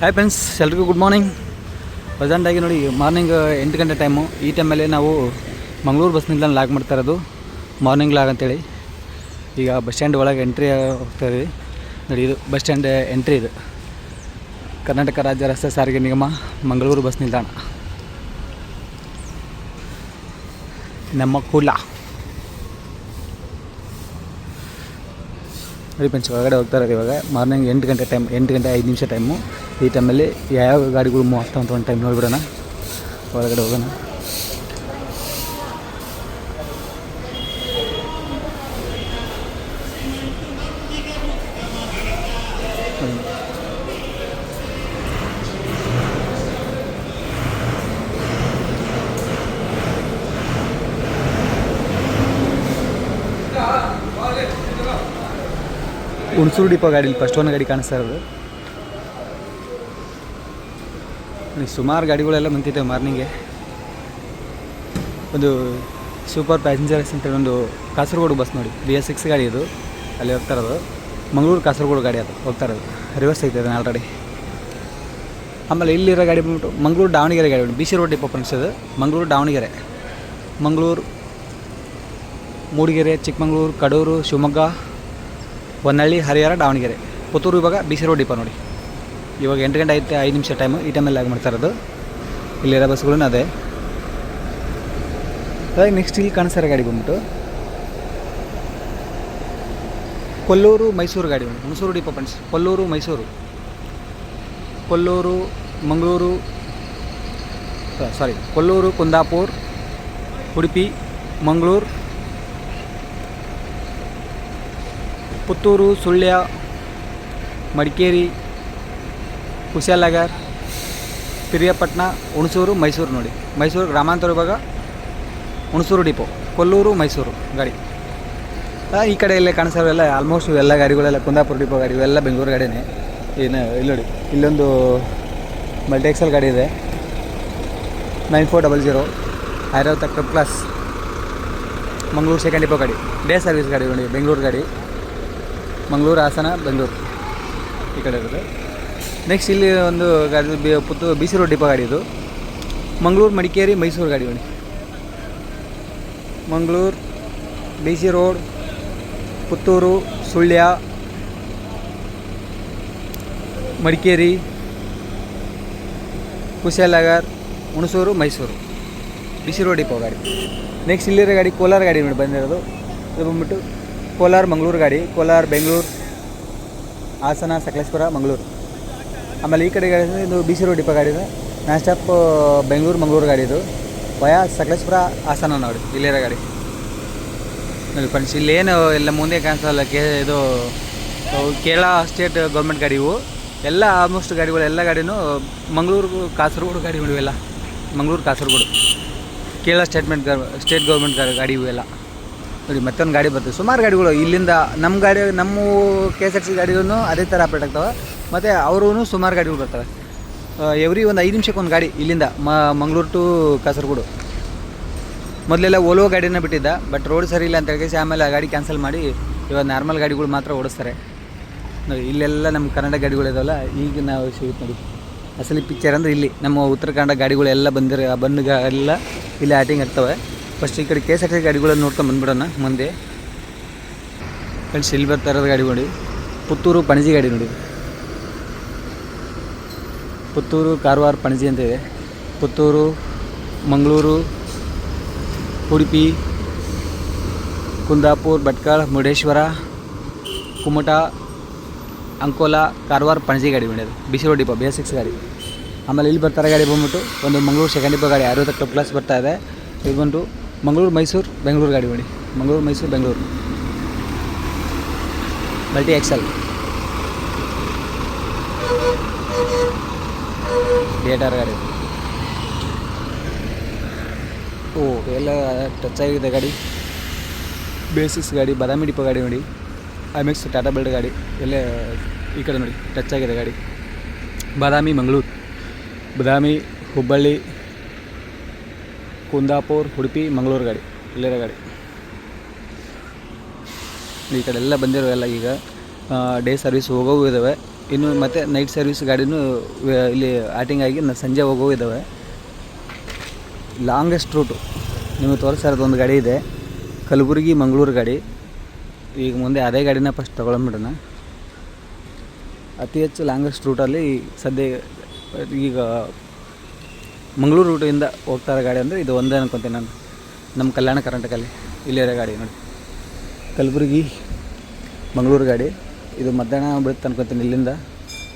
Hi friends ಎಲ್ರಿಗೂ good morning ಪ್ರೆಸೆಂಟಾಗಿ ನೋಡಿ ಮಾರ್ನಿಂಗ್ ಎಂಟು ಗಂಟೆ ಟೈಮು ಈ ಟೈಮಲ್ಲಿ ನಾವು ಮಂಗಳೂರು ಬಸ್ ನಿಲ್ದಾಣ ಲಾಗ್ ಮಾಡ್ತಾ ಇರೋದು. ಮಾರ್ನಿಂಗ್ ಲಾಗ್ ಅಂತೇಳಿ. ಈಗ ಬಸ್ ಸ್ಟ್ಯಾಂಡ್ ಒಳಗೆ ಎಂಟ್ರಿ ಹೋಗ್ತಾ ಇದ್ದೀವಿ. ನೋಡಿ, ಇದು ಬಸ್ ಸ್ಟ್ಯಾಂಡ್ ಎಂಟ್ರಿ ಇದು. ಕರ್ನಾಟಕ ರಾಜ್ಯ ರಸ್ತೆ ಸಾರಿಗೆ ನಿಗಮ, ಮಂಗಳೂರು ಬಸ್ ನಿಲ್ದಾಣ. ನಮ್ಮ ಕೂಲ ನೋಡಿ ಒಳಗಡೆ ಹೋಗ್ತಾರೆ ಇವಾಗ. ಮಾರ್ನಿಂಗ್ ಎಂಟು ಗಂಟೆ ಟೈಮ್ ಎಂಟು ಗಂಟೆ ಐದು ನಿಮಿಷ ಟೈಮು ಈ ಟೈಮಲ್ಲಿ ಯಾವ್ಯಾವ ಗಾಡಿಗಳು ಮೂವ್ ಆಗ್ತಾವಂತ ಒಂದು ಟೈಮ್ ನೋಡಿಬಿಡೋಣ. ಒಳಗಡೆ ಹೋಗೋಣ. ಹುಣಸೂರು ಡಿಪೋ ಗಾಡಿ ಫಸ್ಟ್ ಒಂದು ಗಾಡಿ ಕಾಣಿಸ್ತಾ ಇರೋದು. ಸುಮಾರು ಗಾಡಿಗಳೆಲ್ಲ ನಿಂತಿದ್ದಾವೆ ಮಾರ್ನಿಂಗೆ ಒಂದು ಸೂಪರ್ ಪ್ಯಾಸೆಂಜರ್ಸ್ ಅಂತ ಒಂದು ಕಾಸರಗೋಡು ಬಸ್ ನೋಡಿ. ಬಿ ಎಸ್ ಸಿಕ್ಸ್ ಗಾಡಿ ಇದು. ಅಲ್ಲಿ ಹೋಗ್ತಾ ಇರೋದು. ಮಂಗಳೂರು ಕಾಸರಗೋಡು ಗಾಡಿ ಅದು. ಹೋಗ್ತಾ ಇರೋದು. ರಿವರ್ಸ್ ಅದನ್ನು ಆಲ್ರೆಡಿ ಆಮೇಲೆ ಇಲ್ಲಿರೋ ಗಾಡಿ ಬಂದ್ಬಿಟ್ಟು ಮಂಗಳೂರು ದಾವಣಗೆರೆ ಗಾಡಿ ಬಿ ಸಿ ರೋಡ್ ಡಿಪೋ ಫ್ರೆಂಡ್ಸದು ಮಂಗಳೂರು ದಾವಣಗೆರೆ. ಮಂಗಳೂರು, ಮೂಡಿಗೆರೆ, ಚಿಕ್ಕಮಂಗ್ಳೂರು, ಕಡೂರು, ಶಿವಮೊಗ್ಗ ಹೊನ್ನಳ್ಳಿ ಹರಿಹರ, ದಾವಣಗೆರೆ. ಪುತ್ತೂರು ಇವಾಗ ಬಿ ಸಿ ರೋಡ್ ಡಿಪೋ ನೋಡಿ. ಇವಾಗ ಎಂಟು ಗಂಟೆ ಐತೆ ಐದು ನಿಮಿಷ ಟೈಮು ಈ ಟೈಮಲ್ಲಿ ಆಗಿ ಮಾಡ್ತಾ ಇರೋದು. ಇಲ್ಲಿರೋ ಬಸ್ಗಳೂ ಅದೇ. ಅದೇ ನೆಕ್ಸ್ಟ್ ಇಲ್ಲಿ ಕಾಣಿಸ್ತಾರ ಗಾಡಿ ಬಂದ್ಬಿಟ್ಟು. ಕೊಲ್ಲೂರು, ಮೈಸೂರು ಗಾಡಿ ಬಂದು Hunsur depot friends Kollur, Mysuru. Kollur, Mangaluru sorry Kollur, Kundapur, Udupi, Mangaluru Puttur, Sullia, Madikeri, Kushalnagar, Periyapatna, Hunsur, Mysuru ನೋಡಿ. ಮೈಸೂರು ಗ್ರಾಮಾಂತರ ವಿಭಾಗ, ಹುಣಸೂರು ಡಿಪೋ, ಕೊಲ್ಲೂರು, ಮೈಸೂರು ಗಾಡಿ. ಈ ಕಡೆ ಎಲ್ಲ ಕಾಣಿಸೋವೆಲ್ಲ ಆಲ್ಮೋಸ್ಟ್ ಎಲ್ಲ ಗಾಡಿಗಳೆಲ್ಲ, ಕುಂದಾಪುರ ಡಿಪೋ ಗಾಡಿ, ಇವೆಲ್ಲ ಬೆಂಗಳೂರು ಗಾಡಿನೇ. ಏನು ಇಲ್ಲಿ ನೋಡಿ, ಇಲ್ಲೊಂದು ಮಲ್ಟಿಎಕ್ಸಲ್ ಗಾಡಿ ಇದೆ. Nine four double zero Airavat ತಕ್ಕ ಕ್ಲಾಸ್ ಮಂಗಳೂರು ಸೆಕೆಂಡ್ ಡಿಪೋ ಗಾಡಿ. ಡೇ ಸರ್ವಿಸ್ ಗಾಡಿ ನೋಡಿ, ಬೆಂಗಳೂರು ಗಾಡಿ. ಮಂಗಳೂರು, ಹಾಸನ, ಬೆಂಗಳೂರು ಈ ಕಡೆ ಇರೋದು ನೆಕ್ಸ್ಟ್ ಇಲ್ಲಿ ಒಂದು ಗಾಡಿ ಬಿ ಪುತ್ತು ಬಿ ರೋಡ್ ಡಿಪೋ ಗಾಡಿ ಇದು. ಮಂಗಳೂರು, ಮಡಿಕೇರಿ, ಮೈಸೂರು ಗಾಡಿ ಬನ್ನಿ. Mangaluru B C road, Puttur, Sullia, Madikeri, Kushalnagar, Hunsur, Mysuru. B C road depot ಗಾಡಿ. ನೆಕ್ಸ್ಟ್ ಇಲ್ಲಿರೋ ಗಾಡಿ ಕೋಲಾರ ಗಾಡಿ ಬಂದಿರೋದು. ಇದು ಬಂದ್ಬಿಟ್ಟು ಕೋಲಾರ ಮಂಗಳೂರು ಗಾಡಿ, ಕೋಲಾರ ಬೆಂಗಳೂರು ಹಾಸನ ಸಕಲೇಶ್ಪುರ ಮಂಗಳೂರು. ಆಮೇಲೆ ಈ ಕಡೆ ಗಾಡಿ ಇದು ಬಿ ಸಿ ರೋಡ್ ಡಿಪ ಗಾಡಿ ಇದೆ. ನಾನ್ ಸ್ಟಾಪ್ ಬೆಂಗಳೂರು ಮಂಗಳೂರು ಗಾಡಿ ಇದು. ವಯಾ ಸಕಲೇಶ್ಪುರ ಹಾಸನ ನೋಡಿ, ಇಲ್ಲಿರೋ ಗಾಡಿ. ನೋಡಿ ಫ್ರೆಂಡ್ಸ್ ಇಲ್ಲೇನು ಎಲ್ಲ ಮುಂದೆ ಕಾಣಿಸಲ್ಲ ಕೇ, ಇದು, ಕೇರಳ ಸ್ಟೇಟ್ ಗೌರ್ಮೆಂಟ್ ಗಾಡಿ ಇವು. ಎಲ್ಲ ಆಲ್ಮೋಸ್ಟ್ ಗಾಡಿಗಳು, ಎಲ್ಲ ಗಾಡಿನೂ ಮಂಗಳೂರು ಕಾಸರಗೋಡು ಗಾಡಿ ಇವೆಲ್ಲ Mangaluru Kasaragod. Kerala statement state government ಗಾಡಿ ಇವೆಲ್ಲ ನೋಡಿ, ಮತ್ತೊಂದು ಗಾಡಿ ಬರ್ತದೆ. ಸುಮಾರು ಗಾಡಿಗಳು ಇಲ್ಲಿಂದ ನಮ್ಮ ಗಾಡಿ ನಮ್ಮ ಕೆ ಎಸ್ ಆರ್ ಸಿ ಗಾಡಿಗೂ ಅದೇ ಥರ ಆಪ್ರೇಟ್ ಆಗ್ತವೆ. ಮತ್ತು ಅವರೂ ಸುಮಾರು ಗಾಡಿಗಳು ಬರ್ತವೆ. ಎವ್ರಿ ಒಂದು ಐದು ನಿಮಿಷಕ್ಕೆ ಒಂದು ಗಾಡಿ ಇಲ್ಲಿಂದ ಮಂಗಳೂರು ಟು ಕಾಸರಗೋಡು. ಮೊದಲೆಲ್ಲ ಓಲೋ ಗಾಡಿನ ಬಿಟ್ಟಿದ್ದ ಬಟ್ ರೋಡ್ ಸರಿ ಇಲ್ಲ ಅಂತ ಹೇಳಿ ಆಮೇಲೆ ಆ ಗಾಡಿ ಕ್ಯಾನ್ಸಲ್ ಮಾಡಿ ಇವಾಗ ನಾರ್ಮಲ್ ಗಾಡಿಗಳು ಮಾತ್ರ ಓಡಿಸ್ತಾರೆ. ನೋಡಿ, ಇಲ್ಲೆಲ್ಲ ನಮ್ಮ ಕನ್ನಡ ಗಾಡಿಗಳು ಇದಾವಲ್ಲ, ಈಗ ನಾವು ಸಿಗುತ್ತೆ ನೋಡಿ. ಅಸಲಿ ಪಿಕ್ಚರ್ ಅಂದರೆ ಇಲ್ಲಿ, ನಮ್ಮ ಉತ್ತರ ಕನ್ನಡ ಗಾಡಿಗಳೆಲ್ಲ ಬಂದಿರೋ, ಬಂದು ಎಲ್ಲ ಇಲ್ಲಿ ಆ್ಯಟಿಂಗ್ ಆಗ್ತವೆ. ಫಸ್ಟ್ ಈ ಕಡೆ ಕೆ ಎಸ್ ಆರ್ ಟಿ ಗಾಡಿಗಳನ್ನ ನೋಡ್ಕೊಂಡು ಬಂದ್ಬಿಡೋಣ, ಮುಂದೆ. ಫ್ರೆಂಡ್ಸ್ ಇಲ್ಲಿ ಬರ್ತಾ ಇರೋದು ಗಾಡಿ ನೋಡಿ. ಪುತ್ತೂರು ಪಣಜಿ ಗಾಡಿ ನೋಡಿ. ಪುತ್ತೂರು ಕಾರವಾರ ಪಣಜಿ ಅಂತ ಇದೆ. ಪುತ್ತೂರು, ಮಂಗಳೂರು, ಉಡುಪಿ, ಕುಂದಾಪುರ್, ಭಟ್ಕಳ, ಮುರುಡೇಶ್ವರ, ಕುಮಟ, ಅಂಕೋಲಾ, ಕಾರವಾರ ಪಣಜಿ ಗಾಡಿ ಬಿಡೋದು B C road depot B S six ಗಾಡಿ. ಆಮೇಲೆ ಇಲ್ಲಿ ಬರ್ತಾರೆ ಗಾಡಿ ಬಂದ್ಬಿಟ್ಟು ಒಂದು ಮಂಗಳೂರು ಸೆಕೆಂಡ್ ಡಿಪೋ ಗಾಡಿ ಅರವತ್ತು ಕ್ಲಾಸ್ ಬರ್ತಾ ಇದೆ. ಇದು ಬಂದು ಮಂಗಳೂರು, ಮೈಸೂರು, ಬೆಂಗಳೂರು ಗಾಡಿ ಮಾಡಿ. Mangaluru, Mysuru, Bengaluru. Multi axle theatre ಗಾಡಿ. ಓ, ಎಲ್ಲ ಟಚ್ ಆಗಿದೆ ಗಾಡಿ. ಬೇಸಿಸ್ ಗಾಡಿ, ಬಾದಾಮಿ ಡಿಪೋ ಗಾಡಿ ನೋಡಿ. ಐಮೆಕ್ಸ್ ಟಾಟಾ ಬಿಲ್ಡ್ ಗಾಡಿ. ಎಲ್ಲ ಈ ಕಡೆ ನೋಡಿ ಟಚ್ ಆಗಿದೆ ಗಾಡಿ. ಬಾದಾಮಿ, ಮಂಗಳೂರು. ಬಾದಾಮಿ, ಹುಬ್ಬಳ್ಳಿ ಕುಂದಾಪುರ್, ಉಡುಪಿ, ಮಂಗಳೂರು ಗಾಡಿ, ಇಲ್ಲಿರೋ ಗಾಡಿ. ಈ ಕಡೆ ಎಲ್ಲ ಬಂದಿರೋ ಎಲ್ಲ ಈಗ ಡೇ ಸರ್ವಿಸ್ ಹೋಗೋವು ಇದ್ದಾವೆ ಇನ್ನು ಮತ್ತು ನೈಟ್ ಸರ್ವಿಸ್ ಗಾಡಿನೂ ಇಲ್ಲಿ ಆಟಿಂಗ್ ಆಗಿ ಸಂಜೆ ಹೋಗೋ ಇದ್ದಾವೆ ಲಾಂಗೆಸ್ಟ್ ರೂಟು ನಿಮಗೆ ತೋರಿಸಿರೋದು ಒಂದು ಗಾಡಿ ಇದೆ. ಕಲಬುರಗಿ, ಮಂಗಳೂರು ಗಾಡಿ. ಈಗ ಮುಂದೆ ಅದೇ ಗಾಡಿನ ಫಸ್ಟ್ ತೊಗೊಳಂಬಿಡೋಣ. ಅತಿ ಹೆಚ್ಚು ಲಾಂಗೆಸ್ಟ್ ರೂಟಲ್ಲಿ ಸದ್ಯ ಈಗ ಮಂಗಳೂರು ರೂಟಿಂದ ಹೋಗ್ತಾ ಇರೋ ಗಾಡಿ ಅಂದರೆ ಇದು ಒಂದೇ ಅನ್ಕೊತೀನಿ ನಾನು. ನಮ್ಮ ಕಲ್ಯಾಣ ಕರ್ನಾಟಕಲ್ಲಿ ಇಲ್ಲಿರೋ ಗಾಡಿ ನೋಡಿ. ಕಲಬುರಗಿ, ಮಂಗಳೂರು ಗಾಡಿ. ಇದು ಮಧ್ಯಾಹ್ನ ಬಿಡುತ್ತೆ ಅನ್ಕೊತೀನಿ ಇಲ್ಲಿಂದ.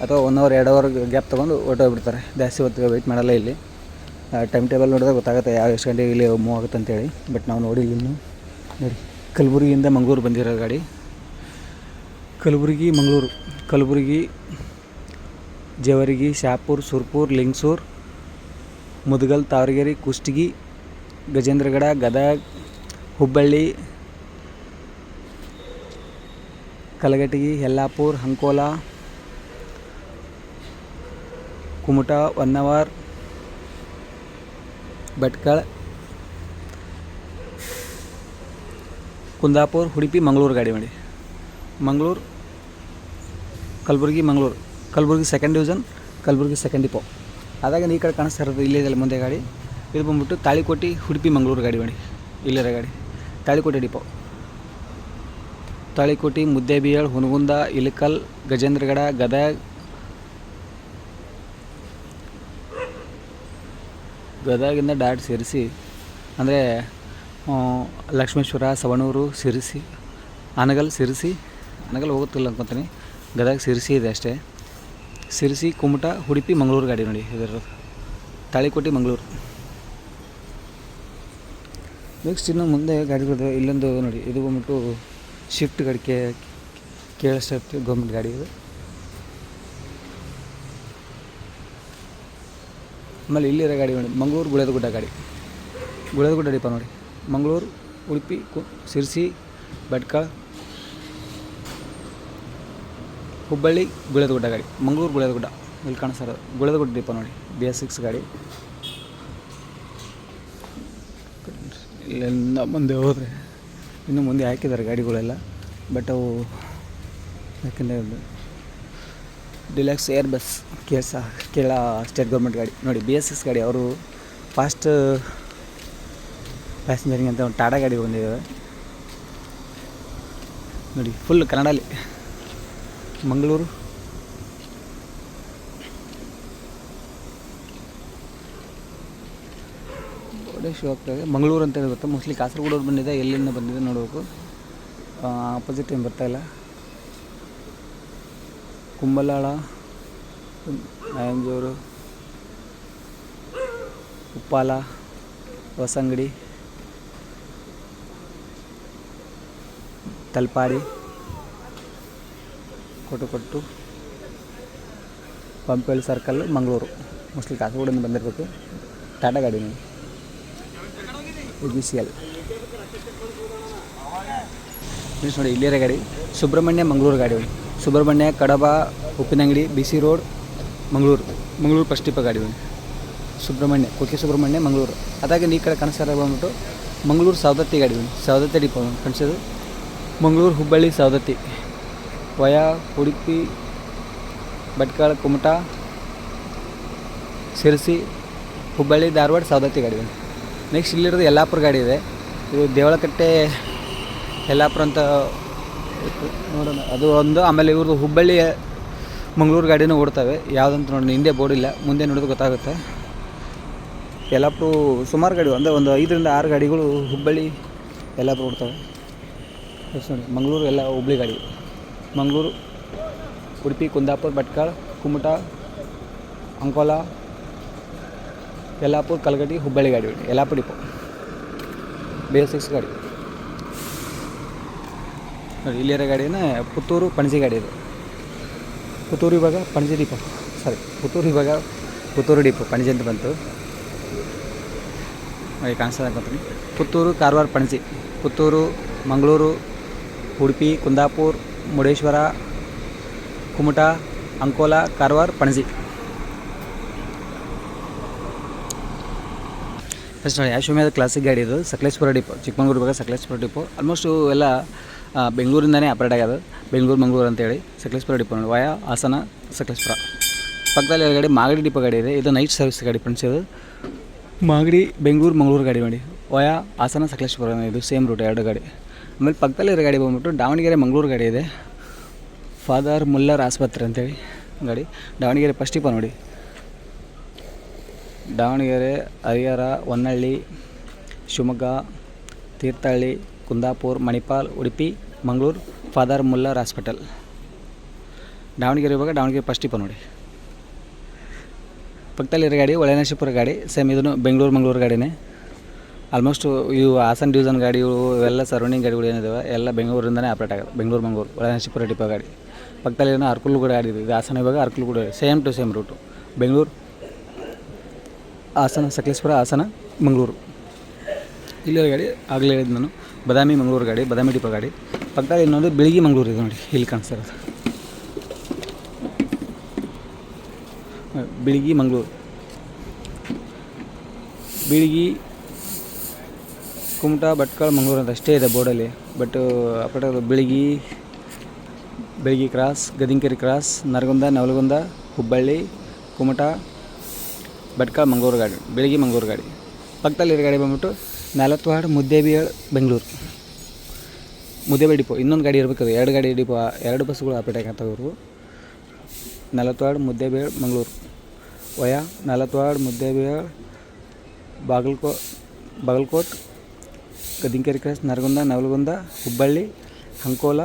ಅಥವಾ ಒನ್ ಅವರ್ ಎರಡು ಅವರ್ ಗ್ಯಾಪ್ ತೊಗೊಂಡು ಹೊರಟೋಗ್ಬಿಡ್ತಾರೆ ಜಾಸ್ತಿ ಹೊತ್ತು ವೆಯ್ಟ್ ಮಾಡಲ್ಲ ಇಲ್ಲಿ. ಟೈಮ್ ಟೇಬಲ್ ನೋಡಿದ್ರೆ ಗೊತ್ತಾಗುತ್ತೆ ಯಾವ ಎಷ್ಟು ಗಂಟೆಗೆ ಇಲ್ಲಿ ಮೂವ್ ಆಗುತ್ತೆ ಅಂತೇಳಿ. ಬಟ್ ನಾವು ನೋಡಿಲ್ಲ ಇನ್ನು. ನೋಡಿ. ಕಲಬುರಗಿಯಿಂದ ಮಂಗಳೂರು ಬಂದಿರೋ ಗಾಡಿ. ಕಲಬುರಗಿ, ಮಂಗಳೂರು. ಕಲಬುರಗಿ, ಜೇವರ್ಗಿ, ಶಾಪುರ್, ಸುರ್ಪುರ್, ಲಿಂಗಸೂರ್ ಮುದಗಲ್, ತಾವರಗೆರೆ, ಕುಷ್ಟಗಿ, ಗಜೇಂದ್ರಗಡ, ಗದಗ, ಹುಬ್ಬಳ್ಳಿ, ಕಲಘಟಗಿ, ಯಲ್ಲಾಪುರ್, ಅಂಕೋಲ, ಕುಮಟಾ, ಹೊನ್ನವಾರ್, ಭಟ್ಕಳ, ಕುಂದಾಪುರ್, ಉಡುಪಿ, ಮಂಗಳೂರು ಗಾಡಿ ಮಾಡಿ. Mangaluru, Kalaburagi Mangaluru. Kalaburagi second division Kalaburagi second depot ಅದಾಗ ಈ ಕಡೆ ಕಾಣಿಸ್ತಾ ಇರೋದು ಇಲ್ಲೇ ಮುಂದೆ ಗಾಡಿ? ಇದು ಬಂದ್ಬಿಟ್ಟು ತಾಳಿಕೋಟಿ, ಉಡುಪಿ, ಮಂಗಳೂರು ಗಾಡಿ ಮಾಡಿ ಇಲ್ಲಿರೋ ಗಾಡಿ. ತಾಳಿಕೋಟೆ ಡಿಪೋ. ತಾಳಿಕೋಟಿ, ಮುದ್ದೇಬಿಯಾಳ್, ಹುನಗುಂದ ಇಲಕಲ್ ಗಜೇಂದ್ರಗಡ, ಗದಗ. ಗದಗಿಂದ ಡಾಟ್ ಸೇರಿಸಿ, ಅಂದರೆ ಲಕ್ಷ್ಮೇಶ್ವರ, ಸವಣೂರು ಸಿರಿಸಿ ಅನಗಲ್ ಸಿರಿಸಿ ಅನಗಲ್ ಹೋಗುತ್ತಿಲ್ಲ ಅಂದ್ಕೊತೀನಿ ಗದಗ ಸಿರಿಸಿ ಇದೆ ಅಷ್ಟೇ. ಸಿರಿಸಿ, ಕುಮಟ, ಉಡುಪಿ, ಮಂಗಳೂರು ಗಾಡಿ ನೋಡಿ ಇದರ ತಾಳಿಕೋಟೆ, ಮಂಗಳೂರು. ನೆಕ್ಸ್ಟ್ ಇನ್ನು ಮುಂದೆ ಗಾಡಿಗಳು ಇಲ್ಲೊಂದು ನೋಡಿ, ಇದು ಬಂದ್ಬಿಟ್ಟು ಶಿಫ್ಟ್ ಗಾಡಿ ಕೆ ಕೇಳಿಸ್ತಾ ಗೌರ್ಮೆಂಟ್ ಗಾಡಿ ಇದು. ಆಮೇಲೆ ಇಲ್ಲಿರೋ ಗಾಡಿ ನೋಡಿ, ಮಂಗಳೂರು ಗುಳೇದಗುಡ್ಡ ಗಾಡಿ. ಗುಳೇದಗುಡ್ಡ ಡಿಪ ನೋಡಿ, ಮಂಗಳೂರು, ಉಡುಪಿ, ಕು ಸಿರ್ಸಿ, ಭಟ್ಕಳ ಹುಬ್ಬಳ್ಳಿ ಗುಳೇದಗುಡ್ಡ ಗಾಡಿ, ಮಂಗಳೂರು ಗುಳೇದಗುಡ್ಡ. ಇಲ್ಲಿ ಕಾಣಿಸ್ತಾರೆ ಗುಳೇದಗುಡ್ಡ ದೀಪ ನೋಡಿ. ಬಿ ಎಸ್ ಸಿಕ್ಸ್ ಗಾಡಿ. ಇಲ್ಲಿಂದ ಮುಂದೆ ಹೋದರೆ ಇನ್ನು ಮುಂದೆ ಹಾಕಿದ್ದಾರೆ ಗಾಡಿಗಳೆಲ್ಲ. ಬಟ್ ಅವು ಯಾಕೆಂದರೆ ಡಿಲಕ್ಸ್ ಏರ್ ಬಸ್ ಕೇಸ ಕೇರಳ ಸ್ಟೇಟ್ ಗೌರ್ಮೆಂಟ್ ಗಾಡಿ. ನೋಡಿ ಬಿ ಎಸ್ ಸಿಕ್ಸ್ ಗಾಡಿ ಅವರು ಫಾಸ್ಟ್ ಪ್ಯಾಸೆಂಜರಿಂಗ್ ಅಂತ ಒಂದು ಟಾಟಾ ಗಾಡಿ ಬಂದಿದ್ದಾವೆ ನೋಡಿ ಫುಲ್ ಕನ್ನಡಲ್ಲಿ. ಮಂಗಳೂರು? ಒಳ್ಳೆ ಶೋ ಆಗ್ತಾಯಿದೆ ಮಂಗಳೂರು ಅಂತ ಹೇಳಿ ಗೊತ್ತಾ ಮೋಸ್ಟ್ಲಿ ಕಾಸರಗೋಡವ್ರು ಬಂದಿದೆ, ಎಲ್ಲಿಂದ ಬಂದಿದೆ ನೋಡಬೇಕು. ಆಪೋಸಿಟ್ ಏನು ಬರ್ತಾಯಿಲ್ಲ ಕುಂಬಲಾಳ, ನಾಯಂಜೂರು, ಉಪ್ಪಾಲ, ಹೊಸಂಗಡಿ, ತಲ್ಪಾಡಿ. ಕೊಟ್ಟುಕೊಟ್ಟು ಪಂಪೇಳಿ ಸರ್ಕಲ್ ಮಂಗಳೂರು ಮೋಸ್ಟ್ಲಿ ಕಾಸರಗೋಡಿಂದ ಬಂದಿರಬೇಕು. ಟಾಟಾ ಗಾಡಿ ನೀವು. ಬಿ ಸಿ ಎಲ್ ಪ್ಲೀಸ್ ನೋಡಿ, ಇಲ್ಲಿರ ಗಾಡಿ ಸುಬ್ರಹ್ಮಣ್ಯ ಮಂಗಳೂರು ಗಾಡಿ ಒಂದು. Subrahmanya Kadaba Uppinangady B C road Mangaluru Mangaluru ಟಿಪ್ಪ ಗಾಡಿ ಒಂದು. ಸುಬ್ರಹ್ಮಣ್ಯ ಕುಕ್ಕೆ ಸುಬ್ರಹ್ಮಣ್ಯ ಮಂಗಳೂರು ಅದಾಗಿ ನೀ ಕಡೆ ಕನಸರ ಬಂದ್ಬಿಟ್ಟು ಮಂಗಳೂರು ಸವದತ್ತಿ ಗಾಡಿ ಸೌದತ್ತಿ ಸವದತ್ತಿ ಡಿಪೋ ಕಾಣಿಸೋದು ಮಂಗಳೂರು ಹುಬ್ಬಳ್ಳಿ ಸವದತ್ತಿ ವಯಾ, ಉಡುಪಿ, ಭಟ್ಕಳ, ಕುಮಟಾ ಸಿರಸಿ ಹುಬ್ಬಳ್ಳಿ, ಧಾರವಾಡ, ಸವದತ್ತಿ ಗಾಡಿ ನೆಕ್ಸ್ಟ್ ಇಲ್ಲಿರೋದು ಯಲ್ಲಾಪುರ ಗಾಡಿ ಇದೆ. ಇದು ದೇವಳಕಟ್ಟೆ ಯಲ್ಲಾಪುರ ಅಂತ ನೋಡೋಣ. ಅದು ಒಂದು, ಆಮೇಲೆ ಇವ್ರದ್ದು ಹುಬ್ಬಳ್ಳಿ, ಮಂಗಳೂರು ಗಾಡಿನೂ ಓಡ್ತವೆ. ಯಾವುದಂತ ನೋಡೋಣ. ಹಿಂದೆ ಬೋರ್ಡ್ ಇಲ್ಲ. ಮುಂದೆ ನೋಡೋದು ಗೊತ್ತಾಗುತ್ತೆ. ಯಲ್ಲಾಪುರ ಸುಮಾರು ಗಾಡಿ, ಅಂದರೆ ಒಂದು ಐದರಿಂದ ಆರು ಗಾಡಿಗಳು ಹುಬ್ಬಳ್ಳಿ, ಯಲ್ಲಾಪುರ ಓಡ್ತವೆ. ಮಂಗಳೂರು ಎಲ್ಲ ಹುಬ್ಬಳ್ಳಿ ಗಾಡಿ. ಮಂಗಳೂರು, ಉಡುಪಿ, ಕುಂದಾಪುರ, ಭಟ್ಕಳ, ಕುಮಟಾ, ಅಂಕೋಲ, ಯಲ್ಲಾಪುರ ಕಲ್ಗಟ್ಟಿ ಹುಬ್ಬಳ್ಳಿ ಗಾಡಿ ಬಿಡಿ. Yellapur depot. B S six ಗಾಡಿ ನೋಡಿ ಇಲ್ಲಿರೋ ಗಾಡಿನ ಪುತ್ತೂರು ಪಣಜಿ ಗಾಡಿ ಇದು. ಪುತ್ತೂರು ಇವಾಗ ಪಣಜಿ ಡಿಪೋ. ಸಾರಿ ಪುತ್ತೂರು ಇವಾಗ ಪುತ್ತೂರು ಡಿಪೋ, ಪಣಜಿ ಅಂತ ಬಂತು. ಹಾಗೆ ಕಾಣಿಸ್ತದೆ ಪುತ್ತೂರು ಕಾರವಾರ ಪಣಜಿ. ಪುತ್ತೂರು, ಮಂಗಳೂರು, ಉಡುಪಿ, ಕುಂದಾಪುರ ಮುರುಡೇಶ್ವರ, ಕುಮಟಾ, ಅಂಕೋಲ, ಕಾರವಾರ, ಪಣಜಿ. ಫಸ್ಟ್ ನೋಡಿ, ಅಶ್ವಮೇಧ ಕ್ಲಾಸಿಕ್ ಗಾಡಿ ಇದು. ಸಕಲೇಶ್ಪುರ ಡಿಪೋ, ಚಿಕ್ಕಮಗಳೂರು ಬೇಕಾದ ಸಕಲೇಶ್ವರ ಡಿಪೋ. ಆಲ್ಮೋಸ್ಟು ಎಲ್ಲ ಬೆಂಗಳೂರಿಂದನೇ ಆಪ್ರೇಟ್ ಆಗೋದು. ಬೆಂಗಳೂರು, ಮಂಗಳೂರು ಅಂತೇಳಿ. ಸಕಲೇಶ್ಪುರ ಡಿಪೋ ನೋಡಿ. ವಾಯ, ಹಾಸನ, ಸಕಲೇಶ್ಪುರ. ಪಕ್ಕದಲ್ಲಿ ಗಾಡಿ, ಮಾಗಡಿ ಡಿಪೋ ಗಾಡಿ ಇದೆ. ಇದು ನೈಟ್ ಸರ್ವಿಸ್ ಗಾಡಿ ಫ್ರೆಂಡ್ಸ್ ಇದು. ಮಾಗಡಿ, ಬೆಂಗಳೂರು, ಮಂಗಳೂರು ಗಾಡಿ ಮಾಡಿ. ವಯಾ, ಹಾಸನ, ಸಕಲೇಶ್ಪುರ ಇದು ಸೇಮ್ ರೂಟ್ ಎರಡು ಗಾಡಿ. ಆಮೇಲೆ ಪಕ್ಕದಲ್ಲಿರೋ ಗಾಡಿ ಬಂದ್ಬಿಟ್ಟು ದಾವಣಗೆರೆ ಮಂಗಳೂರು ಗಾಡಿ ಇದೆ. ಫಾದರ್ ಮುಲ್ಲರ್ ಆಸ್ಪತ್ರೆ ಅಂತೇಳಿ ಗಾಡಿ. ದಾವಣಗೆರೆ ಫಸ್ಟ್ ಟಿಪ ನೋಡಿ. Davanagere, Harihar, Honnali, Shivamogga, Thirthahalli, Kundapur, Manipal, Udupi, Mangaluru, Father Muller Hospital. Davanagere ಇವಾಗ ದಾವಣಗೆರೆ ಫಸ್ಟ್ ಟಿಪ ನೋಡಿ. ಪಕ್ಕದಲ್ಲಿರೋ ಗಾಡಿ ಒಳನಶಿಪುರ ಗಾಡಿ, ಸೇಮ್ ಇದನ್ನು ಬೆಂಗಳೂರು ಮಂಗಳೂರು ಗಾಡಿನೇ. ಆಲ್ಮೋಸ್ಟ್ ಇವು ಹಾಸನ್ ಡಿವಿಷನ್ ಗಾಡಿಗಳು ಇವೆಲ್ಲ ಸರೌಂಡಿಂಗ್ ಗಾಡಿಗಳು ಏನಿದಾವೆ, ಎಲ್ಲ ಬೆಂಗಳೂರಿಂದನೇ ಆಪ್ರೇಟ್ ಆಗೋದು ಬೆಂಗಳೂರು, ಮಂಗಳೂರು ಒಳನಶಿಪುರ ಡಿಪೋ ಗಾಡಿ. ಪಕ್ಕದಲ್ಲಿ ಏನೋ ಅರ್ಕುಲ್ ಕೂಡ ಗಾಡಿ ಇದೆ ಹಾಸನ ಇವಾಗ ಅರ್ಕುಲ್ ಕೂಡ same to same route Bengaluru Hassan Sakleshpur Hassan Mangaluru. ಇಲ್ಲಿರೋ ಗಾಡಿ, ಆಗಲೇ ಹೇಳಿದ್ದು ನಾನು. ಬದಾಮಿ ಮಂಗಳೂರು ಗಾಡಿ ಬದಾಮಿ ಡಿಪೋ ಗಾಡಿ. ಪಕ್ಕದಲ್ಲಿ ಇನ್ನೊಂದು ಬೆಳಗ್ಗೆ ಮಂಗಳೂರು ಇದೆ ನೋಡಿ, ಇಲ್ಲಿ ಕಾಣಿಸ್ತಾ ಇರೋದು ಬಿಳಿಗಿ, ಮಂಗಳೂರು. ಬಿಳಿಗಿ ಕುಮಟಾ ಭಟ್ಕಳ, ಮಂಗಳೂರು ಅಂತ ಅಷ್ಟೇ ಇದೆ ಬೋರ್ಡಲ್ಲಿ ಬಟ್ ಅಪಟ ಬೆಳಗಿ ಬೆಳಗಿ ಕ್ರಾಸ್ ಗದಿಂಕೆರೆ ಕ್ರಾಸ್ ನರಗುಂದ, ನವಲಗುಂದ, ಹುಬ್ಬಳ್ಳಿ, ಕುಮಟಾ, ಭಟ್ಕಳ, ಮಂಗಳೂರು ಗಾಡಿ, ಬೆಳಗಿ, ಮಂಗಳೂರು ಗಾಡಿ. ಪಕ್ಕದಲ್ಲಿರೋ ಗಾಡಿ ಬಂದ್ಬಿಟ್ಟು ವಾರ್ಡ್ ಮುದ್ದೇಬಿಯಳ್ ಬೆಂಗಳೂರು. ಮುದ್ದೇಬಿ ಡಿಪೋ, ಇನ್ನೊಂದು ಗಾಡಿ ಇರಬೇಕು ಎರಡು ಗಾಡಿ ಡಿಪೋ, ಎರಡು ಬಸ್ಸುಗಳು ಆಪರೇಟ್ ಆಗತ್ತವೆ ಇವರು. ನಲತ್ವಾಡ್ ಮುದ್ದೇಬೇಳ್ ಮಂಗಳೂರು. ವಯ ನಲತ್ವಾಡ್ ಮುದ್ದೇಬೇಳ್ ಬಾಗಲಕೋ, ಬಾಗಲಕೋಟ್ ಗದಿಂಕೆರೆ ಕ್ರಾಸ್ ನರಗುಂದ, ನವಲಗುಂದ, ಹುಬ್ಬಳ್ಳಿ, ಅಂಕೋಲ,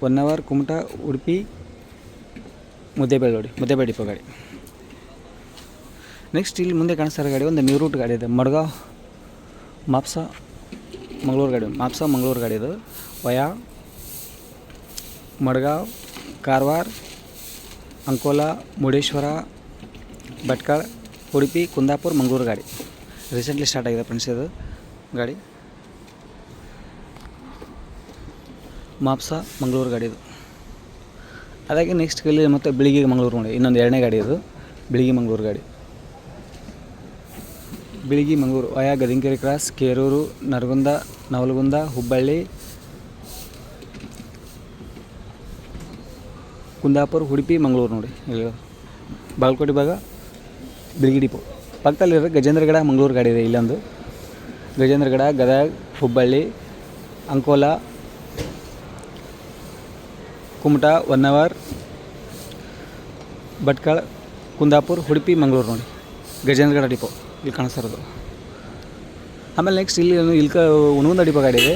ಹೊನ್ನವರ್, ಕುಮಟಾ, ಉಡುಪಿ ಮುದ್ದೇಬೇಳ್ ನೋಡಿ ಇಪ್ಪ ಗಾಡಿ ನೆಕ್ಸ್ಟ್ ಇಲ್ಲಿ ಮುಂದೆ ಕಾಣಿಸ್ತಾರೆ ಗಾಡಿ ಒಂದು ನ್ಯೂ ರೂಟ್ ಗಾಡಿ ಇದೆ. ಮಡ್ಗಾವ್, ಮಾಪ್ಸ, ಮಂಗಳೂರು ಗಾಡಿ. ಮಾಪ್ಸ, ಮಂಗಳೂರು ಗಾಡಿ ಇದು. ವಯಾ, ಮಡ್ಗಾವ್, ಕಾರವಾರ, ಅಂಕೋಲಾ, ಮುರುಡೇಶ್ವರ, ಭಟ್ಕಳ, ಉಡುಪಿ, ಕುಂದಾಪುರ, ಮಂಗಳೂರು ಗಾಡಿ. ರೀಸೆಂಟ್ಲಿ ಸ್ಟಾರ್ಟ್ ಆಗಿದೆ ಫ್ರೆಂಡ್ಸ್ ಇದು. ಗಾಡಿ. ಮಾಪ್ಸ, ಮಂಗಳೂರು ಗಾಡಿ ಇದು. ಅದಾಗಿ ನೆಕ್ಸ್ಟ್ ಇಲ್ಲಿ ಮತ್ತೆ ಬೆಳಿಗ್ಗೆ ಮಂಗಳೂರು ನೋಡಿ. ಇನ್ನೊಂದು ಎರಡನೇ ಗಾಡಿ ಇದು. ಬೆಳಿಗ್ಗೆ ಮಂಗಳೂರು ಗಾಡಿ. ಬಿಳಿಗಿ ಮಂಗಳೂರು, ವಯಾ ಗದಿಂಕೆರೆ ಕ್ರಾಸ್ ಕೇರೂರು, ನರಗುಂದ, ನವಲಗುಂದ, ಹುಬ್ಬಳ್ಳಿ, ಕುಂದಾಪುರ, ಉಡುಪಿ, ಮಂಗಳೂರು ನೋಡಿ. ಇಲ್ಲಿ ಬಾಗಲಕೋಟೆ ಭಾಗ, ಬಿಳಿಗಿ ಡಿಪೋ ಪಕ್ಕದಲ್ಲಿರೋ ಗಜೇಂದ್ರಗಡ ಮಂಗಳೂರು ಗಾಡಿ ಇದೆ, ಇಲ್ಲೊಂದು. ಗಜೇಂದ್ರಗಡ, ಗದಗ, ಹುಬ್ಬಳ್ಳಿ, ಅಂಕೋಲಾ, ಕುಮಟಾ, ಹೊನ್ನವರ್, ಭಟ್ಕಳ, ಕುಂದಾಪುರ, ಉಡುಪಿ, ಮಂಗಳೂರು ನೋಡಿ. ಗಜೇಂದ್ರಗಡ ಡಿಪೋ, ಇಲ್ಲಿ ಕಾಣಿಸ್ತಾರದು ಆಮೇಲೆ ನೆಕ್ಸ್ಟ್ ಇಲ್ಲಿ ಇಲ್ಲಿ ಉಣಗುಂದ ಡಿಪೋ ಗಾಡಿ ಇದೆ.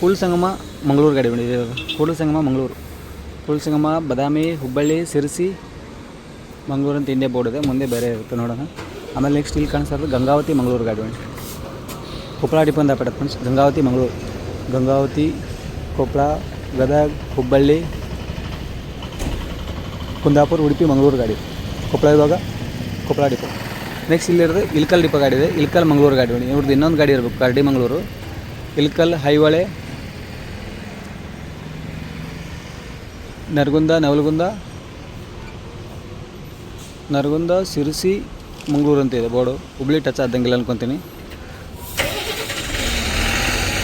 ಕೂಳು ಸಂಗಮ ಮಂಗಳೂರು ಗಾಡಿ ಬಂದಿದೆ ಕೂಳು ಸಂಗಮ ಮಂಗಳೂರು. ಕೂಡಲ ಸಂಗಮ ಬದಾಮಿ, ಹುಬ್ಬಳ್ಳಿ, ಸಿರಸಿ, ಮಂಗಳೂರು ಅಂತ ಹಿಂದೆ ಬೋರ್ಡ್ ಇದೆ. ಮುಂದೆ ಬೇರೆ ಇರುತ್ತೆ ನೋಡೋಣ. ಆಮೇಲೆ ನೆಕ್ಸ್ಟ್ ಇಲ್ಲಿ ಕಾಣಿಸ್ತಾ ಇರೋದು ಗಂಗಾವತಿ, ಮಂಗಳೂರು ಗಾಡಿ ಫ್ರೆಂಡ್ಸ್ ಕೊಪ್ಪಳ ಡಿಪೋ ಅಂತ ಪಡ ಫ್ರೆಂಡ್ಸ್ ಗಂಗಾವತಿ, ಮಂಗಳೂರು. ಗಂಗಾವತಿ ಕೊಪ್ಪಳ ಗದಗ, ಹುಬ್ಬಳ್ಳಿ, ಕುಂದಾಪುರ, ಉಡುಪಿ, ಮಂಗಳೂರು ಗಾಡಿ. ಕೊಪ್ಪಳ ಇವಾಗ ಕೊಪ್ಪಳ ಡಿಪೋ. ನೆಕ್ಸ್ಟ್ ಇಲ್ಲಿರೋದು ಇಲ್ಕಲ್ ಡಿಪೋ ಗಾಡಿ ಇದೆ. ಇಲ್ಕಲ್, ಮಂಗಳೂರು ಗಾಡಿ ಇವ್ರದ್ದು ಇನ್ನೊಂದು ಗಾಡಿ ಇರಬೇಕು, ಕರಡಿ, ಮಂಗಳೂರು. ಇಲ್ಕಲ್, ಹೈವಳೆ, ನರಗುಂದ, ನವಲಗುಂದ, ನರಗುಂದ, ಸಿರಸಿ ಮಂಗಳೂರು ಅಂತ ಇದೆ ಬೋರ್ಡು. ಹುಬ್ಳಿ ಟಚ್ ಆದಂಗಿಲ್ಲ ಅನ್ಕೊತೀನಿ.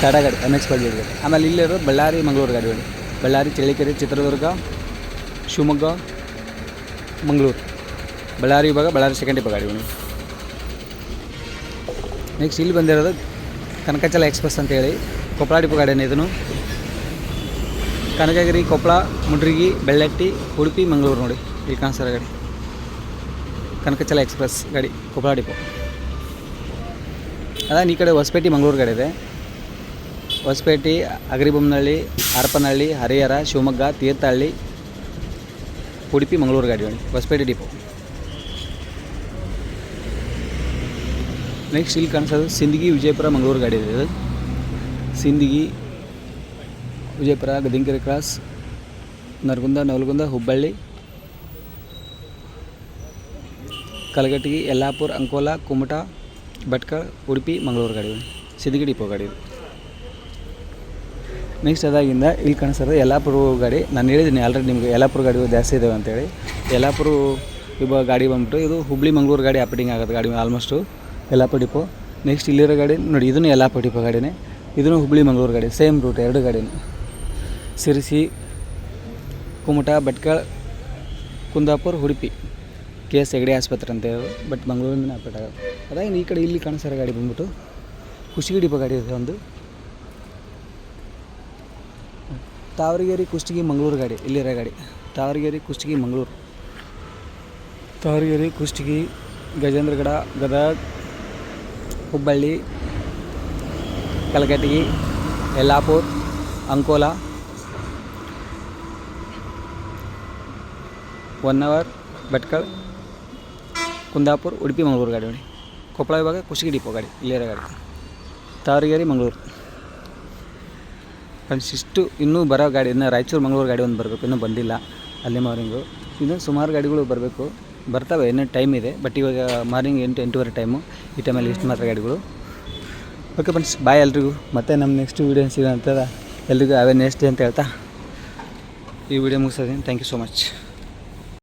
ಟಾಟಾ ಗಾಡಿ ಎಕ್ಸ್ ಗಾಡಿ ಆಮೇಲೆ ಇಲ್ಲಿರೋದು ಬಳ್ಳಾರಿ, ಮಂಗಳೂರು ಗಾಡಿ ಗಾಡಿ. ಬಳ್ಳಾರಿ, ಚಳ್ಳಕೆರೆ, ಚಿತ್ರದುರ್ಗ, ಶಿವಮೊಗ್ಗ, ಮಂಗಳೂರು. ಬಳ್ಳಾರಿ ವಿಭಾಗ, ಬಳ್ಳಾರಿ ಸೆಕೆಂಡ್ ವಿಭಾಗ ಗಾಡಿ ನೆಕ್ಸ್ಟ್ ಇಲ್ಲಿ ಬಂದಿರೋದು ಕನಕಚಲ ಎಕ್ಸ್ಪ್ರೆಸ್ ಅಂತೇಳಿ ಕೊಪ್ಪಳ ಡಿಪೋ ಗಾಡಿನ ಇದನ್ನು. ಕನಕಗಿರಿ ಕೊಪ್ಪಳ ಮುಡ್ರಿಗಿ, ಬೆಳ್ಳಟ್ಟಿ, ಉಡುಪಿ, ಮಂಗಳೂರು ನೋಡಿ. ಇಲ್ಲಿ ಕಾಣಿಸ್ತಾರೆ ಗಾಡಿ. ಕನಕಚಲ ಎಕ್ಸ್ಪ್ರೆಸ್ ಗಾಡಿ, ಕೊಪ್ಪಳ ಡಿಪೋ. ಅದಾಗ ಈ ಕಡೆ ಹೊಸಪೇಟೆ, ಮಂಗಳೂರು ಗಾಡಿ ಇದೆ. ಹೊಸಪೇಟೆ ಅಗರಿಬೊಮ್ಮನಹಳ್ಳಿ ಹರಪನಹಳ್ಳಿ, ಹರಿಹರ, ಶಿವಮೊಗ್ಗ, ತೀರ್ಥಹಳ್ಳಿ, ಉಡುಪಿ, ಮಂಗಳೂರು ಗಾಡಿ ಗಾಡಿ, ಹೊಸಪೇಟೆ ಡಿಪೋ. ನೆಕ್ಸ್ಟ್ ಇಲ್ಲಿ ಕಾಣಿಸೋದು ಸಿಂದಗಿ, ವಿಜಯಪುರ, ಮಂಗಳೂರು ಗಾಡಿ ಇದೆ ಇದು. ಸಿಂದಗಿ, ವಿಜಯಪುರ ಗದಿಂಕೆರೆ ಕ್ರಾಸ್, ನರಗುಂದ, ನವಲಗುಂದ, ಹುಬ್ಬಳ್ಳಿ ಕಲಗಟ್ಟಿಗಿ ಯಲ್ಲಾಪುರ, ಅಂಕೋಲಾ, ಕುಮಟಾ, ಭಟ್ಕಳ, ಉಡುಪಿ, ಮಂಗಳೂರು ಗಾಡಿ ಸಿಂದಗಿ ಡಿಪೋ ಗಾಡಿ ನೆಕ್ಸ್ಟ್ ಅದಾಗಿಂದ ಇಲ್ಲಿ ಕಾಣಿಸ್ತಾರೆ ಯಲ್ಲಾಪುರ ಗಾಡಿ. ನಾನು ಹೇಳಿದ್ದೀನಿ ಆಲ್ರೆಡಿ ನಿಮಗೆ ಯಲ್ಲಾಪುರ ಗಾಡಿ ಜಾಸ್ತಿ ಇದಾವೆ ಅಂತೇಳಿ. ಯಲ್ಲಾಪುರ ಇವಾಗ ಗಾಡಿ ಬಂದ್ಬಿಟ್ಟು ಇದು ಹುಬ್ಳಿ, ಮಂಗಳೂರು ಗಾಡಿ ಆಪರೇಟಿಂಗ್ ಆಗೋದು ಗಾಡಿ ಆಲ್ಮೋಸ್ಟು ಯಲ್ಲಾಪುರ ಡಿಪೋ. ನೆಕ್ಸ್ಟ್ ಇಲ್ಲಿರೋ ಗಾಡಿ ನೋಡಿ, ಇದನ್ನು ಯಲ್ಲಾಪುರ ಡಿಪೋ ಗಾಡಿನೇ. ಇದನ್ನು ಹುಬ್ಬಳ್ಳಿ ಮಂಗಳೂರು ಗಾಡಿ ಸೇಮ್ ರೂಟ್ ಎರಡು ಗಾಡಿನೇ. ಸಿರಿಸಿ ಕುಮಟ, ಭಟ್ಕಳ, ಕುಂದಾಪುರ, ಉಡುಪಿ. ಕೆ ಎಸ್ ಹೆಗಡೆ ಆಸ್ಪತ್ರೆ ಅಂತ ಬಟ್ ಮಂಗಳೂರಿಂದ ಅಪ್ಡೇಟ್ ಆಗೋದು. ಅದಾಗಿ ಈ ಕಡೆ ಇಲ್ಲಿ ಕಾಣಿಸ್ತಾರೆ ಗಾಡಿ ಬಂದ್ಬಿಟ್ಟು ಕುಷ್ಟಗಿ ಡಿಪೋ ಗಾಡಿ ಇದೆ ಒಂದು. ತಾವರಗೇರಿ ಕುಷ್ಟಗಿ ಮಂಗಳೂರು ಗಾಡಿ, ಇಲ್ಲಿರೋ ಗಾಡಿ. Tavargeri Kushtagi Mangaluru. Tavargeri Kushtagi Gajendragad, Gadag, Hubballi Kalghatgi Yellapur, Ankola. One hour Bhatkal. Kundapura, Udupi, Mangaluru ಗಾಡಿ ನೋಡಿ. ಕೊಪ್ಪಳ ವಿಭಾಗ ಕುಸಿಗಿ ಡಿಪೋ ಗಾಡಿ, ಇಲ್ಲಿರೋ ಗಾಡಿ. ತಾವರಗೇರಿ ಮಂಗಳೂರು. ಫ್ರೆಂಡ್ಸ್, ಇಷ್ಟು ಇನ್ನೂ ಬರೋ ಗಾಡಿ, ಇನ್ನು ರಾಯಚೂರು, ಮಂಗಳೂರು ಗಾಡಿ ಒಂದು ಬರಬೇಕು, ಇನ್ನೂ ಬಂದಿಲ್ಲ. ಅಲ್ಲಿ ಮಾರ್ನಿಂಗು. ಇನ್ನೂ ಸುಮಾರು ಗಾಡಿಗಳು ಬರಬೇಕು. ಬರ್ತವೆ, ಇನ್ನೂ ಟೈಮ್ ಇದೆ, ಬಟ್ ಇವಾಗ ಮಾರ್ನಿಂಗ್ ಎಂಟು, ಎಂಟೂವರೆ ಟೈಮು. ಈ ಟೈಮಲ್ಲಿ ಇಷ್ಟು ಮಾತ್ರ ಗಾಡಿಗಳು. ಓಕೆ ಫ್ರೆಂಡ್ಸ್, ಬಾಯ್ ಎಲ್ರಿಗೂ. ಮತ್ತೆ ನಮ್ಮ ನೆಕ್ಸ್ಟ್ ವೀಡಿಯೋ ಸಿಗೋಂಥದ್ದು ಎಲ್ರಿಗೂ ಅವೇ ನೆಕ್ಸ್ಟ್ ಡೇ ಅಂತ ಹೇಳ್ತಾ ಈ ವಿಡಿಯೋ ಮುಗಿಸೋದೇನು ಥ್ಯಾಂಕ್ ಯು ಸೊ ಮಚ್